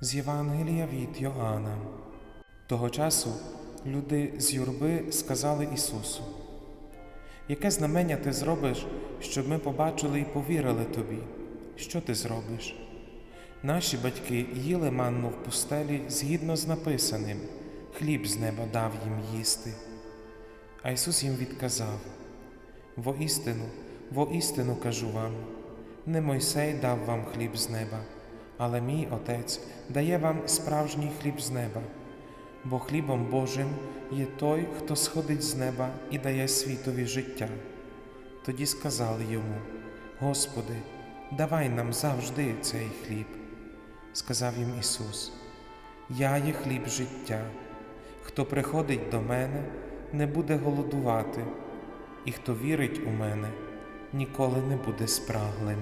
З Євангелія від Йоанна. Того часу люди з юрби сказали Ісусу: Яке знамення ти зробиш, щоб ми побачили і повірили тобі? Що ти зробиш? Наші батьки їли манну в пустелі згідно з написаним, хліб з неба дав їм їсти. А Ісус їм відказав: Воістину, воістину кажу вам, не Мойсей дав вам хліб з неба, але мій Отець дає вам справжній хліб з неба, бо хлібом Божим є той, хто сходить з неба і дає світові життя. Тоді сказали йому: Господи, давай нам завжди цей хліб. Сказав їм Ісус: Я є хліб життя. Хто приходить до мене, не буде голодувати, і хто вірить у мене, ніколи не буде спраглим.